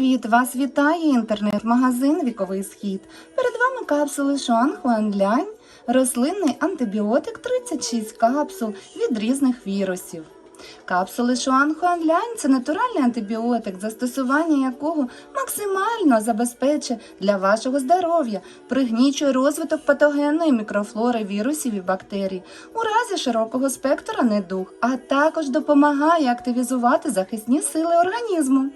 Привіт! Вас вітає інтернет-магазин Віковий Схід. Перед вами капсули Шуанхуан Лянь, рослинний антибіотик 36 капсул від різних вірусів. Капсули Шуан Хуанлянь – це натуральний антибіотик, застосування якого максимально забезпечить для вашого здоров'я, пригнічує розвиток патогенної мікрофлори вірусів і бактерій у разі широкого спектра недуг, а також допомагає активізувати захисні сили організму.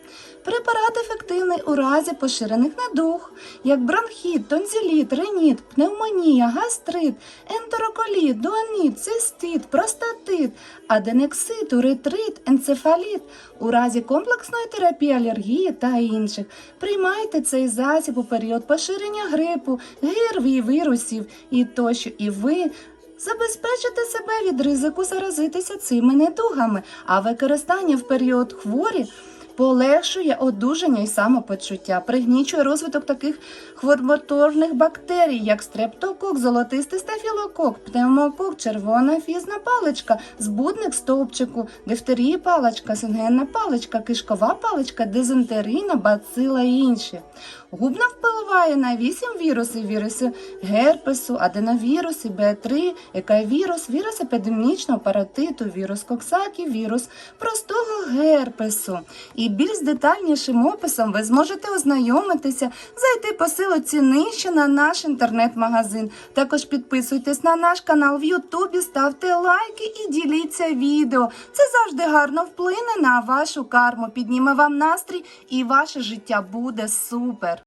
Препарат ефективний у разі поширених недуг, як бронхіт, тонзиліт, реніт, пневмонія, гастрит, ентероколіт, дуаніт, цистит, простатит, аденексит, уретрит, енцефаліт. У разі комплексної терапії алергії та інших. Приймайте цей засіб у період поширення грипу, гірві, вірусів і тощо, і ви Забезпечити себе від ризику заразитися цими недугами, а використання в період хворі полегшує одужання і самопочуття, пригнічує розвиток таких хворботворних бактерій, як стрептокок, золотистий стафілокок, пневмокок, червона фізна паличка, збудник стовпчику, дифтерії паличка, сингенна паличка, кишкова паличка, дизентерійна, бацила і інші. Губна впливає на 8 вірусів, віруси герпесу, аденовіруси, Б3, екавірус, вірус епідемічного паратиту, вірус коксакі, вірус простого герпесу. І більш детальнішим описом ви зможете ознайомитися, зайти по силоці нижче на наш інтернет-магазин. Також підписуйтесь на наш канал в Ютубі, ставте лайки і діліться відео. Це завжди гарно вплине на вашу карму, підніме вам настрій і ваше життя буде супер.